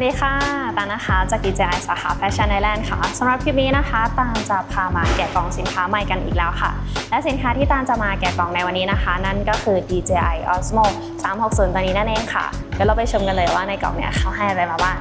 วัสดีค่ะ ตานะคะ จาก DJI สาขาแฟชั่นไอแลนด์ค่ะสำหรับคลิปนี้นะคะ ตานจะพามาแกะกล่องสินค้าใหม่กันอีกแล้วค่ะ และสินค้าที่ตานจะมาแกะกล่องในวันนี้นะคะ นั่นก็คือ DJI Osmo 360 ตัวนี้นั่นเองค่ะ เดี๋ยวเราไปชมกันเลยว่าในกล่องเนี่ยเขาให้อะไรมาบ้าง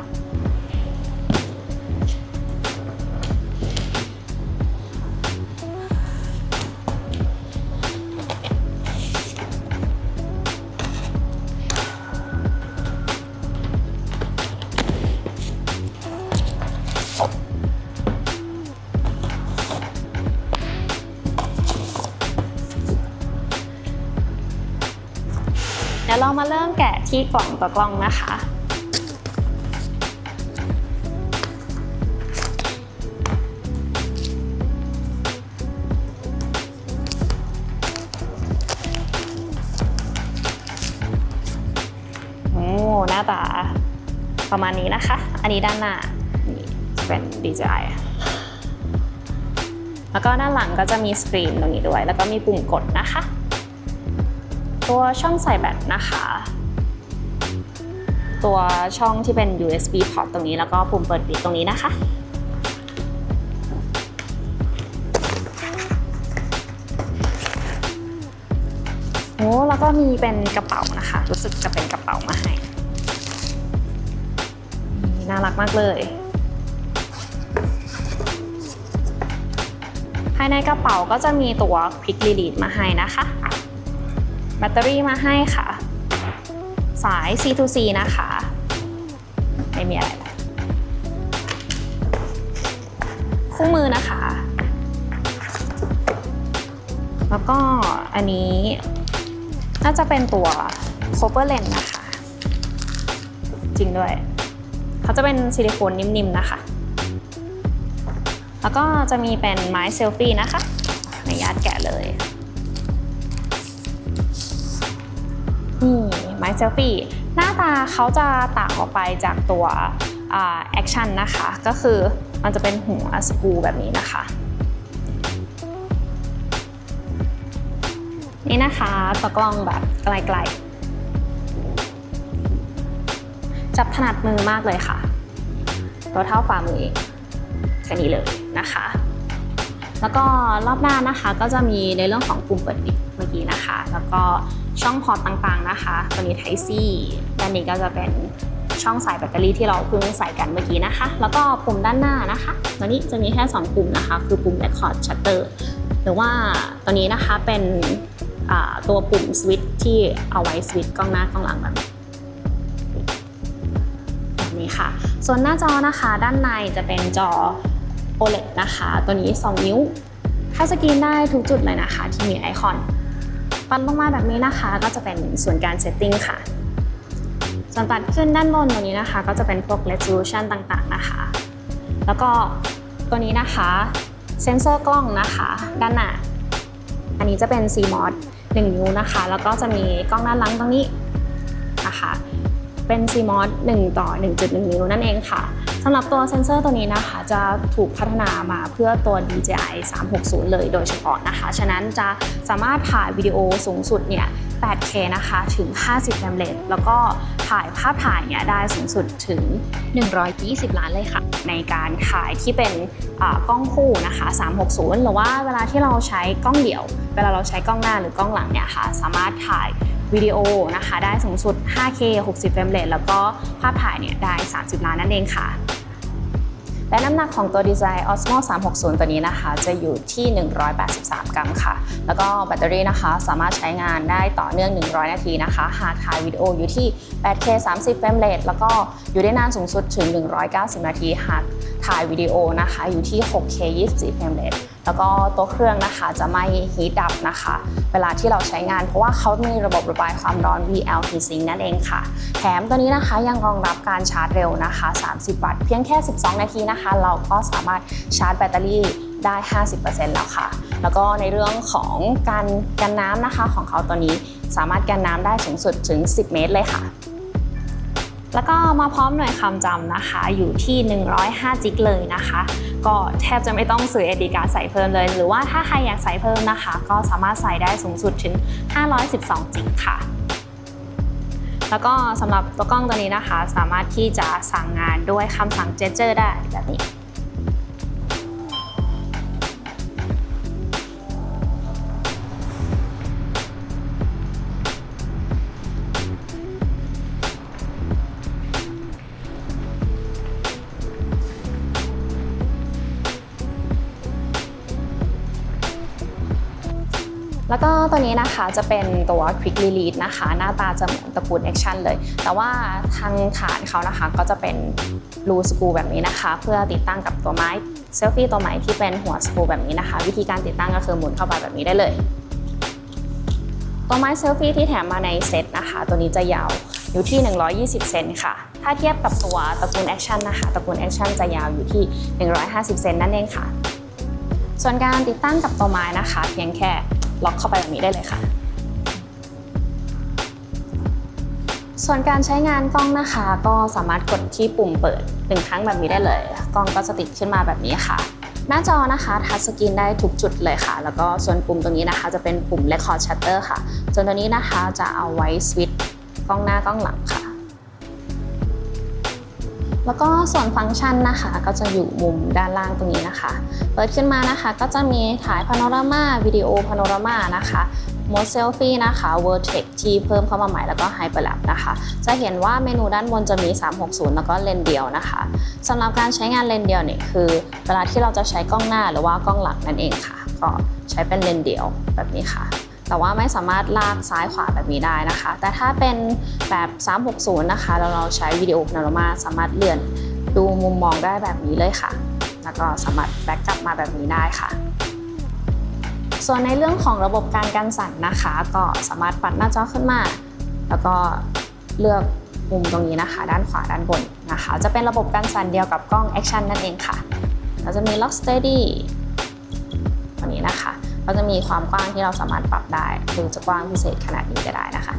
เดี๋ยวเรามาเริ่มแกะที่กล่องตัวกล้องนะคะ โอ้หน้าตาประมาณนี้นะคะ อันนี้ด้านหน้านี่เป็น DJI แล้วก็ด้านหลังก็จะมีสกรีนตรงนี้ด้วย แล้วก็มีปุ่มกดนะคะ ตัวช่องใส่แบตนะคะ ตัวช่องที่เป็น USB port ตรงนี้แล้วก็ปุ่มเปิดปิดตรงนี้นะคะ โอ้แล้วก็มีเป็นกระเป๋านะคะ รู้สึกจะเป็นกระเป๋ามาให้น่ารักมากเลยภายในกระเป๋าก็จะมีตัวควิกลีลีดมาให้นะคะ แบตเตอรี่มาให้ค่ะ สาย C2C นะคะ ไม่มีอะไรคู่มือนะคะ แล้วก็อันนี้น่าจะเป็นตัว cover lens นะคะ จริงด้วย เขาจะเป็นซิลิโคนนิ่มๆนะคะ แล้วก็จะมีเป็นไม้เซลฟี่นะคะในญาตแกะเลย นี่ไม้เซลฟี่หน้าตาเขาจะต่างออกไปจากตัวแอคชั่นนะคะ ก็คือมันจะเป็นหัวสกูแบบนี้นะคะ นี่นะคะตะกล้องแบบไกลๆ จับถนัดมือมากเลยค่ะ ตัวเท่าฝ่ามือแค่นี้เลยนะคะ แล้วก็รอบหน้านะคะก็จะมีในเรื่องของปุ่มเปิดปิดเมื่อกี้นะคะ แล้วก็ช่องพอร์ตต่างๆนะคะ ตัวนี้ Type C ด้านนี้ก็จะเป็นช่องใส่แบตเตอรี่ที่เราเพิ่งใส่กันเมื่อกี้นะคะ แล้วก็ปุ่มด้านหน้านะคะตัวนี้จะมีแค่ 2 ปุ่มนะคะ คือปุ่ม Record Shutter หรือว่าตัวนี้นะคะเป็นตัวปุ่มสวิตช์ที่เอาไว้สวิตช์กล้องหน้ากล้องหลังแบบนี้ค่ะ ส่วนหน้าจอนะคะ ด้านในจะเป็นจอ OLED นะคะ ตัวนี้ 2 นิ้วถ้าสกรีนได้ทุกจุดเลยนะคะ ที่มีไอคอน ปันลงมาแบบนี้นะคะ ก็จะเป็นส่วนการเซตติ้งค่ะ ส่วนตัดขึ้นด้านบนตรงนี้นะคะ ก็จะเป็นพวก resolution ต่างๆนะคะ แล้วก็ตัวนี้นะคะเซนเซอร์กล้องนะคะ ด้านหน้า อันนี้จะเป็น CMOS 1 นิ้วนะคะ แล้วก็จะมีกล้องด้านหลังตรงนี้นะคะ เป็น CMOS 1 ต่อ 1.1 นิ้วนั่นเองค่ะสำหรับตัวเซนเซอร์ตัวนี้นะคะจะถูกพัฒนามาเพื่อตัว DJI 360 เลยโดยเฉพาะนะคะ ฉะนั้นจะสามารถถ่ายวิดีโอสูงสุดเนี่ย 8K นะคะถึง 50เฟรมเรทแล้วก็ถ่ายภาพถ่ายเนี่ยได้สูงสุดถึง 120 ล้านเลยค่ะ ในการถ่ายที่เป็นกล้องคู่นะคะ 360 หรือว่าเวลาที่เราใช้กล้องเดี่ยว เวลาเราใช้กล้องหน้าหรือกล้องหลังเนี่ยค่ะ สามารถถ่ายวิดีโอนะคะได้สูงสุด 5K 60เฟรมเรทแล้วก็ภาพถ่ายเนี่ยได้ 30 ล้านนั่นเองค่ะ และน้ำหนักของตัวดีไซน์ Osmo 360 ตัวนี้นะคะ จะอยู่ที่ 183 กรัมค่ะ แล้วก็แบตเตอรี่นะคะ สามารถใช้งานได้ต่อเนื่อง 100 นาทีนะคะ หากถ่ายวิดีโออยู่ที่ 8K 30 เฟรมเรทแล้วก็อยู่ได้นานสูงสุดถึง 190 นาที หากถ่ายวิดีโอนะคะอยู่ที่ 6K 24 เฟรมเรท แล้วก็ตัวเครื่องนะคะจะไม่ฮีทดับนะคะ เวลาที่เราใช้งานเพราะว่าเขามีระบบระบายความร้อน VLTSync นั่นเองค่ะ แถมตัวนี้นะคะยังรองรับการชาร์จเร็วนะคะ 30 วัตต์เพียงแค่ 12 นาทีนะคะ เราก็สามารถชาร์จแบตเตอรี่ได้ 50%แล้วค่ะ แล้วก็ในเรื่องของการกันน้ำนะคะของเขาตัวนี้สามารถกันน้ำได้สูงสุดถึง 10 เมตรเลยค่ะ แล้วก็มาพร้อมหน่วยคำจำนะคะ อยู่ที่ 105 จิกเลยนะคะ ก็แทบจะไม่ต้องซื้อเอดีการใส่เพิ่มเลย หรือว่าถ้าใครอยากใส่เพิ่มนะคะ ก็สามารถใส่ได้สูงสุดถึง 512 จิกค่ะ แล้วก็สำหรับตัวกล้องตัวนี้นะคะ สามารถที่จะสั่งงานด้วยคำสั่งเจเจอร์ได้แบบนี้ แล้วก็ตัวนี้นะคะจะเป็นตัว Quick Release นะคะ หน้าตาจะเหมือนตระกูล Action เลย แต่ว่าทางฐานเขานะคะก็จะเป็นรูสกูแบบนี้นะคะ เพื่อติดตั้งกับตัวไม้เซลฟี่ตัวใหม่ที่เป็นหัวสกูแบบนี้นะคะ วิธีการติดตั้งก็คือหมุนเข้าไปแบบนี้ได้เลย ตัวไม้เซลฟี่ที่แถมมาในเซตนะคะ ตัวนี้จะยาวอยู่ที่ 120 เซนค่ะ ถ้าเทียบกับตัวตระกูล Action นะคะ ตระกูล Action จะยาวอยู่ที่ 150 เซนนั่นเองค่ะ ส่วนการติดตั้งกับตัวไม้นะคะ เพียงแค่ ล็อกเข้าไปแบบนี้ได้เลยค่ะ ส่วนการใช้งานกล้องนะคะ ก็สามารถกดที่ปุ่มเปิดหนึ่งครั้งแบบนี้ได้เลย กล้องก็จะติดขึ้นมาแบบนี้ค่ะ หน้าจอนะคะทัชสกรีนได้ทุกจุดเลยค่ะ แล้วก็ส่วนปุ่มตรงนี้นะคะ จะเป็นปุ่ม Record Shutter ค่ะ ส่วนตัวนี้นะคะจะเอาไว้สวิตช์กล้องหน้ากล้องหลังค่ะ แล้วก็ส่วนฟังก์ชันนะคะก็จะอยู่มุมด้านล่างตรงนี้นะคะ เปิดขึ้นมานะคะก็จะมีถ่ายพาโนรามาวิดีโอพาโนรามานะคะโหมดเซลฟี่นะคะ Vertex ที่เพิ่มเข้ามาใหม่แล้วก็ Hyperlapse นะคะ จะเห็นว่าเมนูด้านบนจะมี 360 แล้วก็เลนเดียวนะคะสำหรับการใช้งานเลนเดียวเนี่ยคือ เวลาที่เราจะใช้กล้องหน้าหรือว่ากล้องหลังนั่นเองค่ะ ก็ใช้เป็นเลนเดียวแบบนี้ค่ะ แต่ว่าไม่สามารถลากซ้ายขวาแบบนี้ได้นะคะ แต่ถ้าเป็นแบบ 360 นะคะแล้วเราใช้วิดีโอพาโรมาสามารถเลื่อนดูมุมมองได้แบบนี้เลยค่ะ แล้วก็สามารถแบ็กกลับมาแบบนี้ได้ค่ะ ส่วนในเรื่องของระบบการกันสั่นนะคะ ก็สามารถปัดหน้าจอขึ้นมา แล้วก็เลือกมุมตรงนี้นะคะ ด้านขวาด้านบนนะคะ จะเป็นระบบการสั่นเดียวกับกล้องแอคชั่นนั่นเองค่ะเราจะมี lock steady ตัวนี้ ก็จะมีความกว้างที่เราสามารถปรับได้คือจะกว้างพิเศษขนาดนี้ก็ได้นะคะ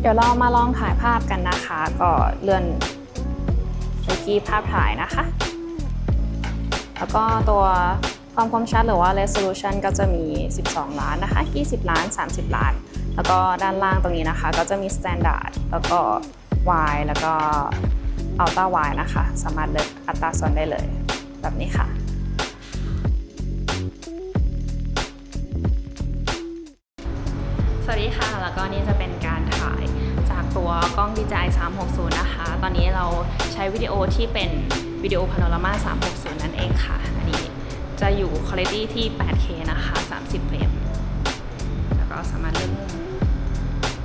เดี๋ยวเรามาลองถ่ายภาพกันนะคะ ก็เลื่อนไปที่ภาพถ่ายนะคะ แล้วก็ตัวความคมชัดหรือว่า resolution ก็จะมี 12 ล้านนะคะ 20 ล้าน 30 ล้าน แล้วก็ด้านล่างตรงนี้นะคะ ก็จะมี standard แล้วก็ wide แล้วก็ ultra wide นะคะ สามารถเลือกอัตราส่วนได้เลย แบบนี้ค่ะ สวัสดีค่ะ แล้วก็นี่จะเป็นการถ่ายจากตัวกล้อง DJI 360 นะคะ ตอนนี้เราใช้วิดีโอที่เป็นวิดีโอพาโนรามา 360 นั่นเองค่ะ อันนี้จะอยู่คุณภาพที่ 8K นะคะ 30 เฟรม แล้วก็สามารถเลือก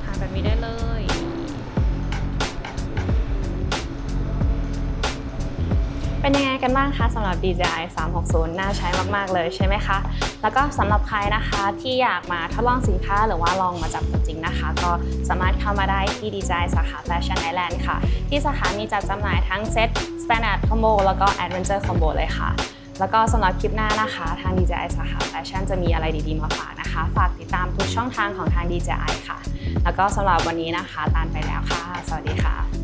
ถ่ายแบบนี้ได้เลย เป็นยังไงกันบ้างคะสำหรับ DJI 360 น่าใช้มาก ๆ เลยใช่ไหมคะ แล้วก็สำหรับใครนะคะที่อยากมาทดลองสินค้าหรือว่าลองมาจับตัวจริงนะคะ ก็สามารถเข้ามาได้ที่ DJI สาขา Fashion Island ค่ะ ที่สาขามีจัดจำหน่ายทั้งเซ็ต Standard Combo แล้วก็ Adventure Combo เลยค่ะ แล้วก็สำหรับคลิปหน้านะคะ ทาง DJI สาขา Fashion จะมีอะไรดีๆมาฝากนะคะ ฝากติดตามทุกช่องทางของทาง DJI ค่ะ แล้วก็สำหรับวันนี้นะคะตานไปแล้วค่ะ สวัสดีค่ะ